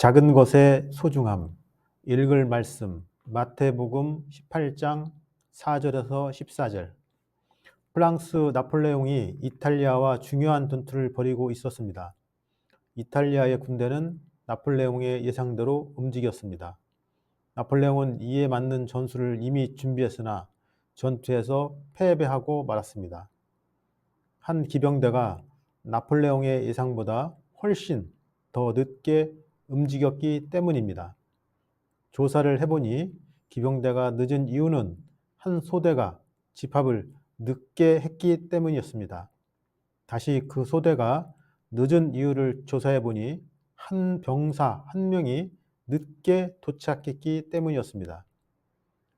작은 것의 소중함. 읽을 말씀. 마태복음 18장 4절에서 14절. 프랑스 나폴레옹이 이탈리아와 중요한 전투를 벌이고 있었습니다. 이탈리아의 군대는 나폴레옹의 예상대로 움직였습니다. 나폴레옹은 이에 맞는 전술을 이미 준비했으나 전투에서 패배하고 말았습니다. 한 기병대가 나폴레옹의 예상보다 훨씬 더 늦게 움직였기 때문입니다. 조사를 해보니 기병대가 늦은 이유는 한 소대가 집합을 늦게 했기 때문이었습니다. 다시 그 소대가 늦은 이유를 조사해보니 한 병사 한 명이 늦게 도착했기 때문이었습니다.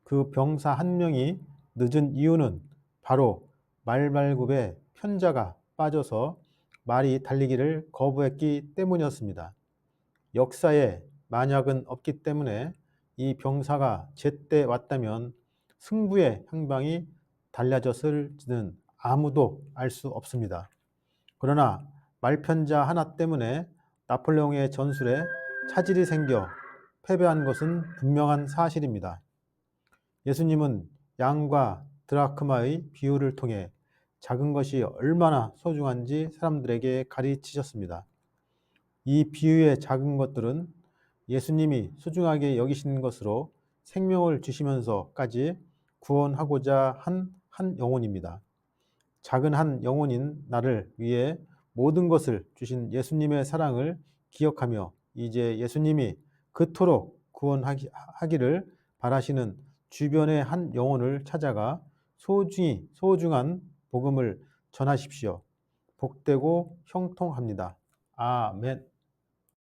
그 병사 한 명이 늦은 이유는 바로 말발굽에 편자가 빠져서 말이 달리기를 거부했기 때문이었습니다. 역사에 만약은 없기 때문에 이 병사가 제때 왔다면 승부의 향방이 달라졌을지는 아무도 알 수 없습니다. 그러나 말편자 하나 때문에 나폴레옹의 전술에 차질이 생겨 패배한 것은 분명한 사실입니다. 예수님은 양과 드라크마의 비유를 통해 작은 것이 얼마나 소중한지 사람들에게 가르치셨습니다. 이 비유의 작은 것들은 예수님이 소중하게 여기시는 것으로 생명을 주시면서까지 구원하고자 한 한 영혼입니다. 작은 한 영혼인 나를 위해 모든 것을 주신 예수님의 사랑을 기억하며 이제 예수님이 그토록 구원하기를 바라시는 주변의 한 영혼을 찾아가 소중히 소중한 복음을 전하십시오. 복되고 형통합니다. 아멘.